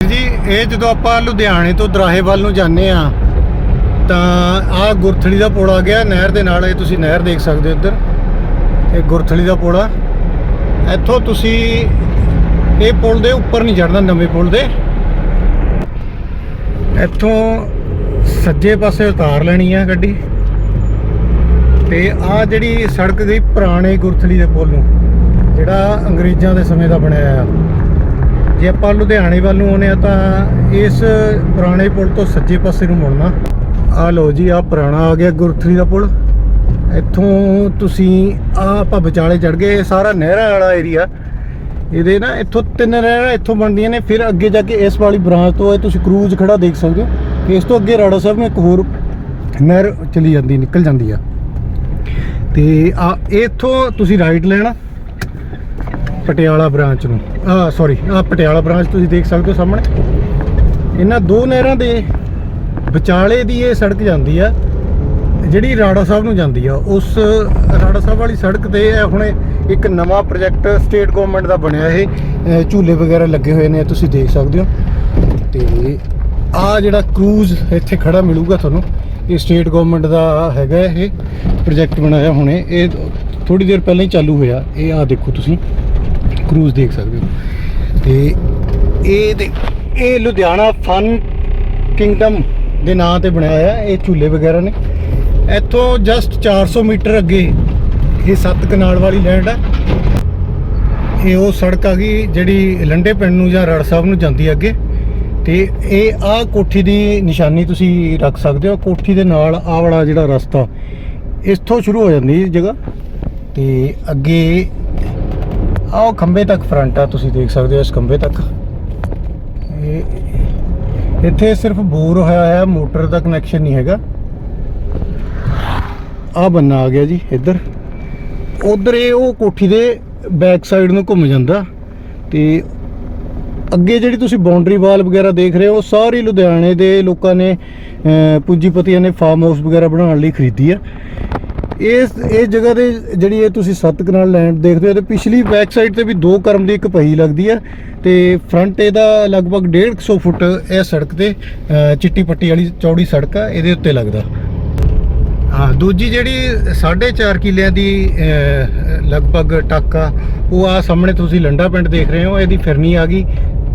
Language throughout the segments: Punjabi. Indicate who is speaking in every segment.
Speaker 1: ਜੀ, ਇਹ ਜਦੋਂ ਆਪਾਂ ਲੁਧਿਆਣੇ ਤੋਂ ਦਰਾਹੇ ਨੂੰ ਜਾਂਦੇ ਆ ਤਾਂ ਆਹ ਗੁਰਥਲੀ ਦਾ ਪੁਲ ਆ ਗਿਆ, ਨਹਿਰ ਦੇ ਨਾਲ ਇਹ ਤੁਸੀਂ ਨਹਿਰ ਦੇਖ ਸਕਦੇ ਹੋ ਇੱਧਰ, ਇਹ ਗੁਰਥਲੀ ਦਾ ਪੁਲ ਇੱਥੋਂ ਤੁਸੀਂ ਇਹ ਪੁਲ ਦੇ ਉੱਪਰ ਨਹੀਂ ਚੜਨਾ ਨਵੇਂ ਪੁਲ ਦੇ। ਇੱਥੋਂ ਸੱਜੇ ਪਾਸੇ ਉਤਾਰ ਲੈਣੀ ਆ ਗੱਡੀ। ਤੇ ਆ ਜਿਹੜੀ ਸੜਕ ਗਈ ਪੁਰਾਣੇ ਗੁਰਥਲੀ ਦੇ ਪੁਲ ਨੂੰ, ਜਿਹੜਾ ਅੰਗਰੇਜ਼ਾਂ ਦੇ ਸਮੇਂ ਦਾ ਬਣਿਆ ਆ। ਜੇ ਆਪਾਂ ਲੁਧਿਆਣੇ ਵੱਲ ਨੂੰ ਆਉਨੇ ਆ ਤਾਂ ਇਸ ਪੁਰਾਣੇ ਪੁਲ ਤੋਂ ਸੱਜੇ ਪਾਸੇ ਨੂੰ ਮੁੜਨਾ। ਆ ਲਓ ਜੀ ਆ ਪੁਰਾਣਾ ਆ ਗਿਆ ਗੁਰਥਰੀ ਦਾ ਪੁਲ। ਇੱਥੋਂ ਤੁਸੀਂ ਆ ਆਪਾਂ ਵਿਚਾਲੇ ਚੜ ਗਏ ਸਾਰਾ ਨਹਿਰਾਂ ਵਾਲਾ ਏਰੀਆ ਇਹਦੇ ਨਾ ਇੱਥੋਂ ਤਿੰਨ ਨਹਿਰਾਂ ਇੱਥੋਂ ਬਣਦੀਆਂ ਨੇ, ਫਿਰ ਅੱਗੇ ਜਾ ਕੇ ਇਸ ਵਾਲੀ ਬ੍ਰਾਂਚ ਤੋਂ ਇਹ ਤੁਸੀਂ ਕਰੂਜ਼ ਖੜਾ ਦੇਖ ਸਕਦੇ ਹੋ। ਕਿ ਇਸ ਤੋਂ ਅੱਗੇ ਰਾੜਾ ਸਾਹਿਬ ਨੂੰ ਇੱਕ ਹੋਰ ਨਹਿਰ ਚਲੀ ਜਾਂਦੀ, ਨਿਕਲ ਜਾਂਦੀ ਆ। ਤੇ ਆ ਇੱਥੋਂ ਤੁਸੀਂ ਰਾਈਟ ਲੈਣਾ। ਪਟਿਆਲਾ ਬ੍ਰਾਂਚ ਨੂੰ। ਆ ਸੌਰੀ ਆ ਪਟਿਆਲਾ ਬ੍ਰਾਂਚ ਤੁਸੀਂ ਦੇਖ ਸਕਦੇ ਹੋ ਸਾਹਮਣੇ। ਇਹਨਾਂ ਦੋ ਨਹਿਰਾਂ ਦੇ ਵਿਚਾਲੇ ਦੀ ਇਹ ਸੜਕ ਜਾਂਦੀ ਆ, ਜਿਹੜੀ ਰਾੜਾ ਸਾਹਿਬ ਨੂੰ ਜਾਂਦੀ ਆ। ਉਸ ਰਾੜਾ ਸਾਹਿਬ ਵਾਲੀ ਸੜਕ ਤੇ ਇਹ ਹੁਣ ਇੱਕ ਨਵਾਂ ਪ੍ਰੋਜੈਕਟ ਸਟੇਟ ਗਵਰਨਮੈਂਟ ਦਾ ਬਣਿਆ ਇਹ। ਝੂਲੇ ਵਗੈਰਾ ਲੱਗੇ ਹੋਏ ਨੇ, ਤੁਸੀਂ ਦੇਖ ਸਕਦੇ ਹੋ। ਤੇ ਆ ਜਿਹੜਾ ਕਰੂਜ਼ ਇੱਥੇ ਖੜਾ ਮਿਲੂਗਾ ਤੁਹਾਨੂੰ। ਇਹ ਸਟੇਟ ਗਵਰਨਮੈਂਟ ਦਾ ਹੈਗਾ ਇਹ ਪ੍ਰੋਜੈਕਟ ਬਣਾਇਆ ਹੁਣੇ। ਇਹ ਥੋੜੀ ਦੇਰ ਪਹਿਲਾਂ ਹੀ ਚਾਲੂ ਹੋਇਆ। ਇਹ ਆ ਦੇਖੋ ਤੁਸੀਂ। ਕਰੂਜ਼ ਦੇਖ ਸਕਦੇ ਹੋ। ਤੇ ਇਹ ਦੇ ਇਹ ਲੁਧਿਆਣਾ ਫਨ ਕਿੰਗਡਮ ਦੇ ਨਾਂ ਤੇ ਬਣਾਇਆ ਹੈ। ਇਹ ਝੂਲੇ ਵਗੈਰਾ ਨੇ। ਇੱਥੋਂ ਜਸਟ 400 ਮੀਟਰ ਅੱਗੇ ਇਹ ਸੱਤ ਕਨਾਲ ਵਾਲੀ ਲੈਂਡ ਹੈ। ਇਹ ਉਹ ਸੜਕ ਆ ਗਈ ਜਿਹੜੀ ਲੰਡੇ ਪਿੰਡ ਨੂੰ ਜਾਂ ਰੜ ਸਾਹਿਬ ਨੂੰ ਜਾਂਦੀ ਹੈ ਅੱਗੇ। ਤੇ ਇਹ ਆਹ ਕੋਠੀ ਦੀ ਨਿਸ਼ਾਨੀ ਤੁਸੀਂ ਰੱਖ ਸਕਦੇ ਹੋ। ਕੋਠੀ ਦੇ ਨਾਲ ਆਹ ਵਾਲਾ ਜਿਹੜਾ ਰਸਤਾ ਇਸ ਤੋਂ ਸ਼ੁਰੂ ਹੋ ਜਾਂਦੀ ਇਹ ਜਗ੍ਹਾ। ਤੇ ਅੱਗੇ ਆਹ ਖੰਬੇ ਤੱਕ ਫਰੰਟ ਆ, ਤੁਸੀਂ ਦੇਖ ਸਕਦੇ ਹੋ ਇਸ ਖੰਬੇ ਤੱਕ। ਇਹ ਇੱਥੇ ਸਿਰਫ ਬੋਰ ਹੋਇਆ ਹੈ ਮੋਟਰ ਦਾ ਕਨੈਕਸ਼ਨ ਨਹੀਂ ਹੈਗਾ। ਆ ਬੰਨਾ ਆ ਗਿਆ ਜੀ, ਇੱਧਰ। ਉਧਰ ਇਹ ਉਹ ਕੋਠੀ ਦੇ ਬੈਕ ਸਾਈਡ ਨੂੰ ਘੁੰਮ ਜਾਂਦਾ। ਤੇ ਅੱਗੇ ਜਿਹੜੀ ਤੁਸੀਂ ਬਾਉਂਡਰੀ ਵਾਲ ਵਗੈਰਾ ਦੇਖ ਰਹੇ ਹੋ ਸਾਰੀ ਲੁਧਿਆਣੇ ਦੇ ਲੋਕਾਂ ਨੇ ਪੂੰਜੀਪਤੀਆਂ ਨੇ ਫਾਰਮ ਹਾਊਸ ਵਗੈਰਾ ਬਣਾਉਣ ਲਈ ਖਰੀਦੀ ਆ। ਇਸ ਇਹ ਜਗ੍ਹਾ ਦੇ ਜਿਹੜੀ ਇਹ ਤੁਸੀਂ ਸੱਤ ਕਨਾਲ ਲੈਂਡ ਦੇਖਦੇ ਹੋ ਤੇ ਪਿਛਲੀ ਬੈਕ ਸਾਈਡ ਤੇ ਵੀ ਦੋ ਕਰਮ ਦੀ ਇੱਕ ਪਹੀ ਲੱਗਦੀ ਆ ਤੇ ਫਰੰਟ ਇਹਦਾ ਲਗਭਗ 150 ਫੁੱਟ ਇਹ ਸੜਕ ਤੇ ਚਿੱਟੀ ਪੱਟੀ ਵਾਲੀ ਚੌੜੀ ਸੜਕ ਆ ਇਹਦੇ ਉੱਤੇ ਲੱਗਦਾ। ਹਾਂ ਦੂਜੀ ਜਿਹੜੀ 4.5 ਕਿਲਿਆਂ ਦੀ ਅਹ, ਲਗਭਗ ਟਾਕਾ ਉਹ ਆ ਸਾਹਮਣੇ ਤੁਸੀਂ ਲੰਡਾ ਪਿੰਡ ਦੇਖ ਰਹੇ ਹੋ ਇਹਦੀ ਫਿਰਨੀ ਆ ਗਈ।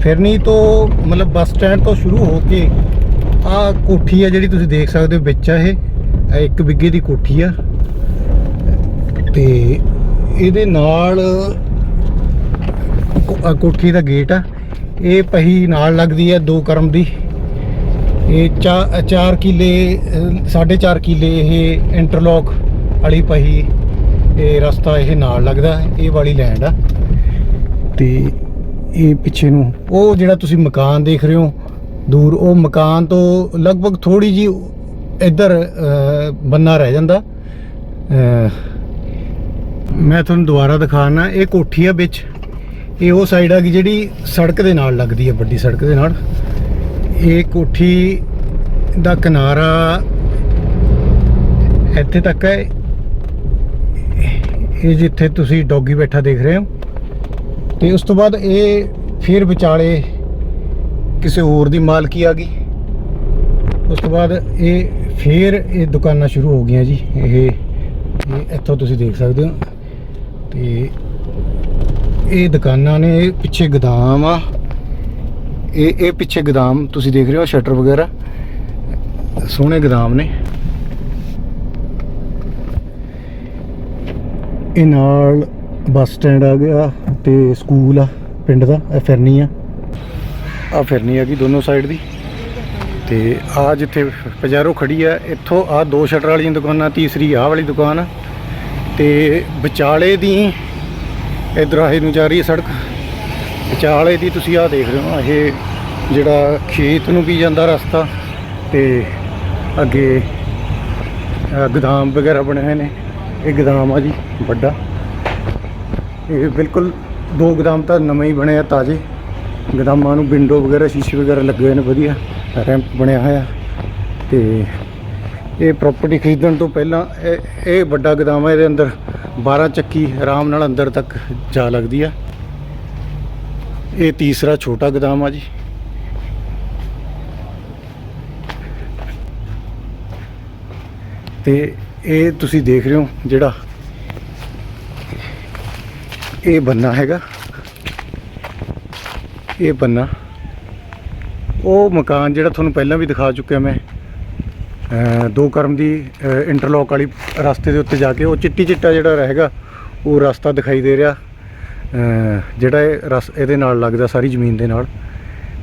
Speaker 1: ਫਿਰਨੀ ਤੋਂ ਮਤਲਬ ਬੱਸ ਸਟੈਂਡ ਤੋਂ ਸ਼ੁਰੂ ਹੋ ਕੇ ਆ ਕੋਠੀ ਆ ਜਿਹੜੀ ਤੁਸੀਂ ਦੇਖ ਸਕਦੇ ਹੋ ਵਿੱਚ ਆ ਇਹ ਇਹ ਇੱਕ ਬਿੱਗੇ ਦੀ ਕੋਠੀ ਆ। ਤੇ ਇਹਦੇ ਨਾਲ ਕੋਠੀ ਦਾ ਗੇਟ ਆ। ਇਹ ਪਹੀ ਨਾਲ ਲੱਗਦੀ ਹੈ ਦੋ ਕਰਮ ਦੀ। ਇਹ 4 ਕਿੱਲੇ 4.5 ਕਿਲੇ ਇਹ ਇੰਟਰਲੌਕ ਵਾਲੀ ਪਹੀ, ਇਹ ਰਸਤਾ ਇਹ ਨਾਲ ਲੱਗਦਾ, ਇਹ ਵਾਲੀ ਲੈਂਡ ਆ। ਤੇ ਇਹ ਪਿੱਛੇ ਨੂੰ ਉਹ ਜਿਹੜਾ ਤੁਸੀਂ ਮਕਾਨ ਦੇਖ ਰਹੇ ਹੋ, ਦੂਰ, ਉਹ ਮਕਾਨ ਤੋਂ ਲਗਭਗ ਥੋੜੀ ਜੀ ਇੱਧਰ ਬੰਨਾ ਰਹਿ ਜਾਂਦਾ। ਮੈਂ ਤੁਹਾਨੂੰ ਦੁਬਾਰਾ ਦਿਖਾਣਾ ਇਹ ਕੋਠੀ ਆ ਵਿੱਚ। ਇਹ ਉਹ ਸਾਈਡ ਆ ਗਈ ਜਿਹੜੀ ਸੜਕ ਦੇ ਨਾਲ ਲੱਗਦੀ ਹੈ ਵੱਡੀ ਸੜਕ ਦੇ ਨਾਲ। ਇਹ ਕੋਠੀ ਦਾ ਕਿਨਾਰਾ ਇੱਥੇ ਤੱਕ ਹੈ। ਇਹ ਜਿੱਥੇ ਤੁਸੀਂ ਡੌਗੀ ਬੈਠਾ ਦੇਖ ਰਹੇ ਹੋ। ਤੇ ਉਸ ਤੋਂ ਬਾਅਦ ਇਹ ਫਿਰ ਵਿਚਾਲੇ ਕਿਸੇ ਹੋਰ ਦੀ ਮਾਲਕੀ ਆ ਗਈ। ਉਸ ਤੋਂ ਬਾਅਦ ਇਹ ਫਿਰ ਇਹ ਦੁਕਾਨਾਂ ਸ਼ੁਰੂ ਹੋ ਗਈਆਂ ਜੀ। ਇਹ ਇੱਥੋਂ ਤੁਸੀਂ ਦੇਖ ਸਕਦੇ ਹੋ। ਤੇ ਇਹ ਦੁਕਾਨਾਂ ਨੇ, ਇਹ ਪਿੱਛੇ ਗਦਾਮ ਆ। ਇਹ ਇਹ ਪਿੱਛੇ ਗਦਾਮ, ਤੁਸੀਂ ਦੇਖ ਰਹੇ ਹੋ ਸ਼ਟਰ ਵਗੈਰਾ। ਸੋਹਣੇ ਗੋਦਾਮ ਨੇ। ਇਹ ਨਾਲ ਬੱਸ ਸਟੈਂਡ ਆ ਗਿਆ ਤੇ ਸਕੂਲ ਆ, ਪਿੰਡ ਦਾ, ਇਹ ਫਿਰਨੀ ਆ। ਆ ਫਿਰਨੀ ਆ ਗਈ ਦੋਨੋਂ ਸਾਈਡ ਦੀ। ਤੇ ਆ ਜਿੱਥੇ ਪਜਾਰੋ ਖੜੀ ਆ, ਇੱਥੋਂ ਆ ਦੋ ਸ਼ਟਰ ਵਾਲੀਆਂ ਦੁਕਾਨਾਂ, ਤੀਸਰੀ ਆਹ ਵਾਲੀ ਦੁਕਾਨ ਆ। ਤੇ ਵਿਚਾਲੇ ਦੀ ਇਧਰ ਆਹੇ ਨੂੰ ਜਾ ਰਹੀ ਹੈ ਸੜਕ। ਵਿਚਾਲੇ ਦੀ ਤੁਸੀਂ ਆ ਦੇਖ ਰਹੇ ਹੋ ਇਹ ਜਿਹੜਾ ਖੇਤ ਨੂੰ ਵੀ ਜਾਂਦਾ ਰਸਤਾ ਤੇ ਅੱਗੇ ਅ, ਗੋਦਾਮ ਵਗੈਰਾ ਬਣੇ ਹੋਏ ਨੇ। ਇਹ ਗੋਦਾਮ ਆ ਜੀ ਵੱਡਾ। ਇਹ ਬਿਲਕੁਲ ਦੋ ਗੋਦਾਮ ਤਾਂ ਨਵੇਂ ਹੀ ਬਣੇ ਆ ਤਾਜ਼ੇ। ਗੋਦਾਮਾਂ ਨੂੰ ਵਿੰਡੋ ਵਗੈਰਾ ਸ਼ੀਸ਼ੇ ਵਗੈਰਾ ਲੱਗੇ ਹੋਏ ਨੇ ਵਧੀਆ। ਰੈਂਪ ਬਣਿਆ ਹੋਇਆ। ਤੇ ਇਹ ਪ੍ਰਾਪਰਟੀ ਖਰੀਦਣ ਤੋਂ ਪਹਿਲਾਂ ਇਹ ਇਹ ਵੱਡਾ ਗਦਾਮ ਹੈ, ਇਹਦੇ ਅੰਦਰ 12 ਚੱਕੀ ਆਰਾਮ ਨਾਲ ਅੰਦਰ ਤੱਕ ਜਾ ਲੱਗਦੀ ਆ। ਇਹ ਤੀਸਰਾ ਛੋਟਾ ਗਦਾਮ ਆ ਜੀ। ਤੇ ਇਹ ਤੁਸੀਂ ਦੇਖ ਰਹੇ ਹੋ ਜਿਹੜਾ ਇਹ ਬੰਨਾ ਹੈਗਾ। ਇਹ ਬੰਨਾ, ਉਹ ਮਕਾਨ ਜਿਹੜਾ ਤੁਹਾਨੂੰ ਪਹਿਲਾਂ ਵੀ ਦਿਖਾ ਚੁੱਕਿਆ ਮੈਂ ਦੋ ਕਰਮ ਦੀ ਇੰਟਰਲੌਕ ਵਾਲੀ ਰਸਤੇ ਦੇ ਉੱਤੇ ਜਾ ਕੇ ਉਹ ਚਿੱਟੀ ਚਿੱਟਾ ਜਿਹੜਾ ਰਹੇਗਾ, ਉਹ ਰਸਤਾ ਦਿਖਾਈ ਦੇ ਰਿਹਾ। ਜਿਹੜਾ ਇਹ ਰਸ, ਇਹਦੇ ਨਾਲ ਲੱਗਦਾ ਸਾਰੀ ਜ਼ਮੀਨ ਦੇ ਨਾਲ।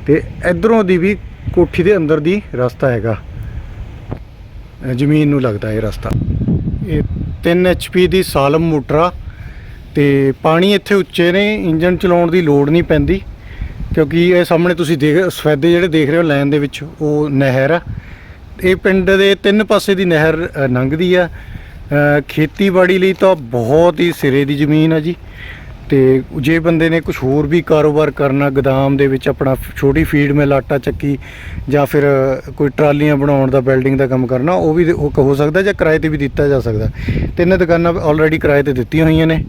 Speaker 1: ਤੇ ਇਧਰੋਂ ਦੀ ਵੀ ਕੋਠੀ ਦੇ ਅੰਦਰ ਦੀ ਰਸਤਾ ਹੈਗਾ। ਜ਼ਮੀਨ ਨੂੰ ਲੱਗਦਾ ਇਹ ਰਸਤਾ। ਇਹ 3 HP ਦੀ ਸਾਲਮ ਮੋਟਰ ਆ ਤੇ ਪਾਣੀ ਇੱਥੇ ਉੱਚੇ ਨੇ ਇੰਜਨ ਚਲਾਉਣ ਦੀ ਲੋੜ ਨਹੀਂ ਪੈਂਦੀ। ਕਿਉਂਕਿ ਇਹ ਸਾਹਮਣੇ ਤੁਸੀਂ ਦੇਖ, ਸਫੈਦੇ ਜਿਹੜੇ ਦੇਖ ਰਹੇ ਹੋ ਲਾਈਨ ਦੇ ਵਿੱਚ, ਉਹ ਨਹਿਰ ਆ। ਇਹ ਪਿੰਡ ਦੇ ਤਿੰਨ ਪਾਸੇ ਦੀ ਨਹਿਰ ਅ, ਲੰਘਦੀ ਆ। ਖੇਤੀਬਾੜੀ ਲਈ ਤਾਂ ਬਹੁਤ ਹੀ ਸਿਰੇ ਦੀ ਜ਼ਮੀਨ ਆ ਜੀ। ਤੇ ਜੇ ਬੰਦੇ ਨੇ ਕੁਝ ਹੋਰ ਵੀ ਕਾਰੋਬਾਰ ਕਰਨਾ ਗਦਾਮ ਦੇ ਵਿੱਚ ਆਪਣਾ ਛੋਟੀ ਫੀਡ ਮਿਲ ਆਟਾ ਚੱਕੀ ਜਾਂ ਫਿਰ ਕੋਈ ਟਰਾਲੀਆਂ ਬਣਾਉਣ ਦਾ ਬਿਲਡਿੰਗ ਦਾ ਕੰਮ ਕਰਨਾ ਉਹ ਵੀ ਉਹ ਹੋ ਸਕਦਾ ਜਾਂ ਕਿਰਾਏ ਤੇ ਵੀ ਦਿੱਤਾ ਜਾ ਸਕਦਾ। ਤਿੰਨ ਦੁਕਾਨਾਂ ਆਲਰੇਡੀ ਕਿਰਾਏ ਤੇ ਦਿੱਤੀਆਂ ਹੋਈਆਂ ਨੇ।